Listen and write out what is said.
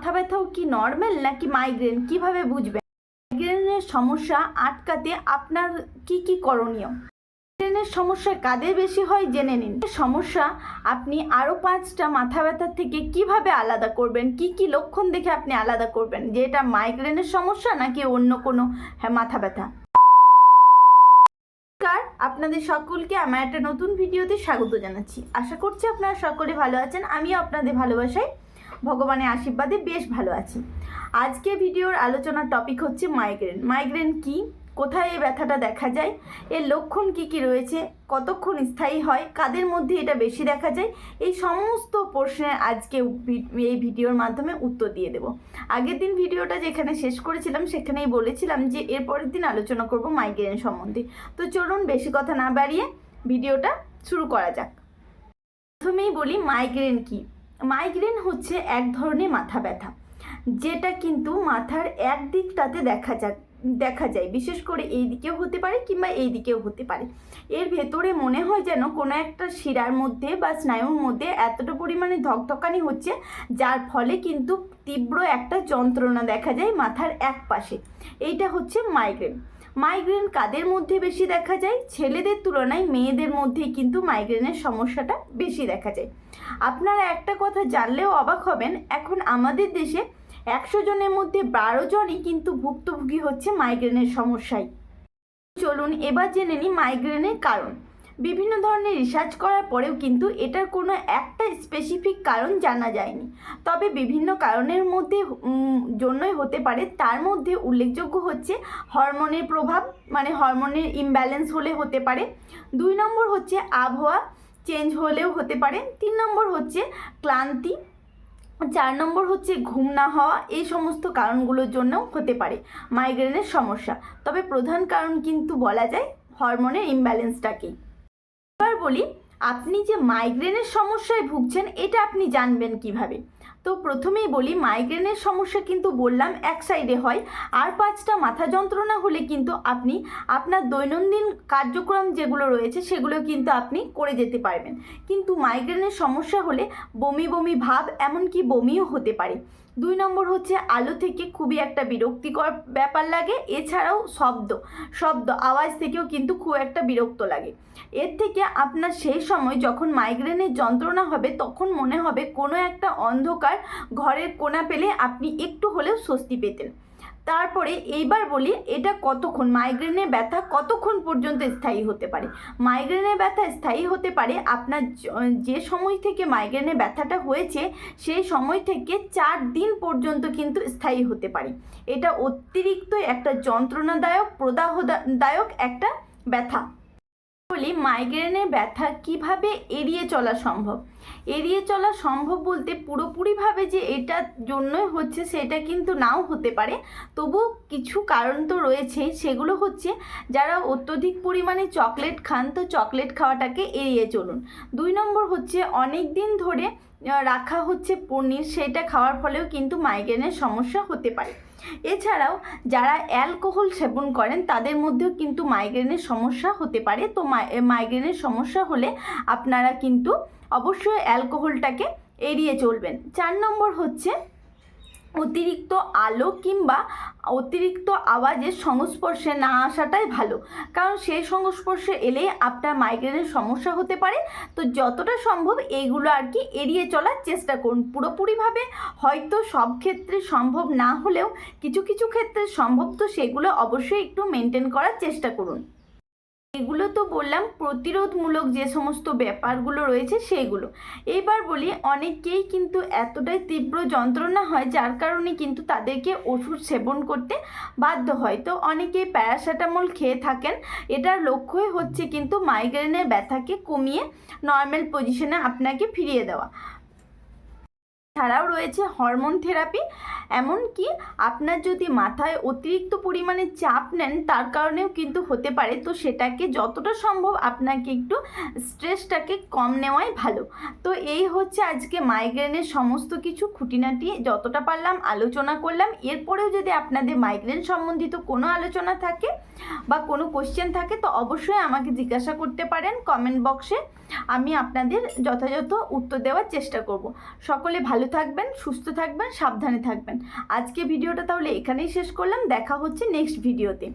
মাথা ব্যথাও কি নর্মাল নাকি মাইগ্রেন কীভাবে বুঝবেন মাইগ্রেনের সমস্যা আটকাতে আপনার কি কি করণীয়? মাইগ্রেনের সমস্যা কাদের বেশি হয় জেনে নিন। সমস্যা, আপনি আরও পাঁচটা মাথা ব্যথার থেকে কীভাবে আলাদা করবেন? কি কি লক্ষণ দেখে আপনি আলাদা করবেন? যে এটা মাইগ্রেনের সমস্যা নাকি অন্য কোনো হ্যাঁ মাথা ব্যথা? আপনাদের সকলকে আমার একটা নতুন ভিডিওতে স্বাগত জানাচ্ছি। আশা করছি আপনারা সকলে ভালো আছেন। আমিও আপনাদের ভালোবাসায় ভগবানের আশীর্বাদে বেশ ভালো আছি। আজকে ভিডিওর আলোচনার টপিক হচ্ছে মাইগ্রেন মাইগ্রেন কি? কোথায় এই ব্যথাটা দেখা যায়? এর লক্ষণ কি কি রয়েছে? কতক্ষণ স্থায়ী হয়? কাদের মধ্যে এটা বেশি দেখা যায়? এই সমস্ত প্রশ্নের আজকে এই ভিডিওর মাধ্যমে উত্তর দিয়ে দেব। আগের দিন ভিডিওটা যেখানে শেষ করেছিলাম, সেখানেই বলেছিলাম যে এরপরের দিন আলোচনা করব মাইগ্রেন সম্বন্ধে। তো চলুন বেশি কথা না বাড়িয়ে ভিডিওটা শুরু করা যাক। প্রথমেই বলি মাইগ্রেন কি? মাইগ্রেন হচ্ছে এক ধরনের মাথা ব্যথা, যেটা কিন্তু মাথার এক দিকটাতে দেখা যাক দেখা যায়। বিশেষ করে এই দিকেও হতে পারে কিংবা এই দিকেও হতে পারে। এর ভেতরে মনে হয় যেন কোনো একটা শিরার মধ্যে বা স্নায়ুর মধ্যে এতটা পরিমাণে ধকধকানি হচ্ছে, যার ফলে কিন্তু তীব্র একটা যন্ত্রণা দেখা যায় মাথার এক পাশে এইটা হচ্ছে মাইগ্রেন মাইগ্রেন কাদের মধ্যে বেশি দেখা যায়? ছেলেদের তুলনায় মেয়েদের মধ্যেই কিন্তু মাইগ্রেনের সমস্যাটা বেশি দেখা যায়। আপনারা একটা কথা জানলেও অবাক হবেন, এখন আমাদের দেশে একশো জনের মধ্যে বারো জনই কিন্তু ভুক্তভোগী হচ্ছে মাইগ্রেনের সমস্যায়। চলুন এবার জেনে নিই মাইগ্রেনের কারণ। বিভিন্ন ধরনের রিসার্চ করার পরেও কিন্তু এটার কোনো একটা স্পেসিফিক কারণ জানা যায়নি। তবে বিভিন্ন কারণের মধ্যে জন্যই হতে পারে। তার মধ্যে উল্লেখযোগ্য হচ্ছে হরমোনের প্রভাব মানে হরমোনের ইমব্যালেন্স হলে হতে পারে। দুই নম্বর হচ্ছে আবহাওয়া চেঞ্জ হলেও হতে পারে। তিন নম্বর হচ্ছে ক্লান্তি। চার নম্বর হচ্ছে ঘুম না হওয়া। এই সমস্ত কারণগুলোর জন্যও হতে পারে মাইগ্রেনের সমস্যা। তবে প্রধান কারণ কিন্তু বলা যায় হরমোনের ইমব্যালেন্সটাকেই এবার বলি, আপনি যে মাইগ্রেনের সমস্যায় ভুগছেন, এটা আপনি জানবেন কীভাবে? তো প্রথমেই বলি মাইগ্রেনের সমস্যা কিন্তু বললাম এক সাইডে হয়, আর পাঁচটা মাথা যন্ত্রণা হলে কিন্তু আপনি আপনার দৈনন্দিন কার্যক্রম যেগুলো রয়েছে সেগুলো কিন্তু আপনি করে যেতে পারবেন। কিন্তু মাইগ্রেনের সমস্যা হলে বমি বমি ভাব, এমনকি বমিও হতে পারে। দুই নম্বর হচ্ছে আলো থেকে খুবই একটা বিরক্তিকর ব্যাপার লাগে, এছাড়াও শব্দ শব্দ, আওয়াজ থেকেও কিন্তু খুব একটা বিরক্ত লাগে। এর থেকে আপনার সেই সময় যখন মাইগ্রেনের যন্ত্রণা হবে, তখন মনে হবে কোনো একটা অন্ধকার ঘরের কোনা পেলে আপনি একটু হলেও স্বস্তি পেতেন। তারপরে এইবার বলি, এটা কতক্ষণ? মাইগ্রেনের ব্যথা কতক্ষণ পর্যন্ত স্থায়ী হতে পারে? মাইগ্রেনের ব্যথা স্থায়ী হতে পারে আপনার যে সময় থেকে মাইগ্রেনের ব্যথাটা হয়েছে, সেই সময় থেকে চার দিন পর্যন্ত কিন্তু স্থায়ী হতে পারে। এটা অতিরিক্ত একটা যন্ত্রণাদায়ক প্রদাহদায়ক একটা ব্যথা। বলি মাইগ্রেনের ব্যথা কীভাবে এড়িয়ে চলা সম্ভব? এড়িয়ে চলা সম্ভব বলতে পুরোপুরিভাবে যে এটার জন্যই হচ্ছে সেটা কিন্তু নাও হতে পারে। তবু কিছু কারণ তো রয়েছে, সেগুলো হচ্ছে যারা অত্যধিক পরিমাণে চকলেট খান, তো চকলেট খাওয়াটাকে এড়িয়ে চলুন। দুই নম্বর হচ্ছে অনেক দিন ধরে রাখা হচ্ছে পনির, সেটা খাওয়ার ফলেও কিন্তু মাইগ্রেনের সমস্যা হতে পারে। এছাড়াও যারা অ্যালকোহল সেবন করেন, তাদের মধ্যেও কিন্তু মাইগ্রেনের সমস্যা হতে পারে। তো মাইগ্রেনের সমস্যা হলে আপনারা কিন্তু অবশ্যই অ্যালকোহলটাকে এড়িয়ে চলবেন। চার নম্বর হচ্ছে অতিরিক্ত আলো কিংবা অতিরিক্ত আওয়াজের সংস্পর্শে না আসাটাই ভালো। কারণ সেই সংস্পর্শে এলে আপনার মাইগ্রেনের সমস্যা হতে পারে। তো যতটা সম্ভব এইগুলো আর কি এড়িয়ে চলার চেষ্টা করুন। পুরোপুরিভাবে হয়তো সব ক্ষেত্রে সম্ভব না হলেও কিছু কিছু ক্ষেত্রে সম্ভব, তো সেগুলো অবশ্যই একটু মেনটেন করার চেষ্টা করুন। এগুলো তো বললাম, প্রতিরোধমূলক যে সমস্ত ব্যাপারগুলো রয়েছে সেগুলো। এবার বলি, অনেকেই কিন্তু এতটাই তীব্র যন্ত্রণা হয়, যার কারণে কিন্তু তাদেরকে ওষুধ সেবন করতে বাধ্য হয়। তো অনেকেই প্যারাসিটামল খেয়ে থাকেন, এটার লক্ষ্যই হচ্ছে কিন্তু মাইগ্রেনের ব্যথাকে কমিয়ে নর্মাল পজিশনে আপনাকে ফিরিয়ে দেওয়া। ছাড়াও রয়েছে হরমোন থেরাপি এমনকি আপনার যদি মাথায় অতিরিক্ত পরিমাণে চাপ নেন, তার কারণেও কিন্তু হতে পারে। তো সেটাকে যতটা সম্ভব আপনাকে একটু স্ট্রেসটাকে কম নেওয়াই ভালো। তো এই হচ্ছে আজকে মাইগ্রেনের সমস্ত কিছু খুঁটিনাটি। যতটা পারলাম আলোচনা করলাম। এরপরেও যদি আপনাদের মাইগ্রেন সম্বন্ধিত কোনো আলোচনা থাকে বা কোনো কোশ্চেন থাকে, তো অবশ্যই আমাকে জিজ্ঞাসা করতে পারেন কমেন্ট বক্সে আমি আপনাদের যথাযথ উত্তর দেওয়ার চেষ্টা করব। সকলে ভালো ভালো থাকবেন, সুস্থ থাকবেন, সাবধানে থাকবেন। আজকে ভিডিওটা তাহলে এখানেই শেষ করলাম। দেখা হচ্ছে নেক্সট ভিডিওতে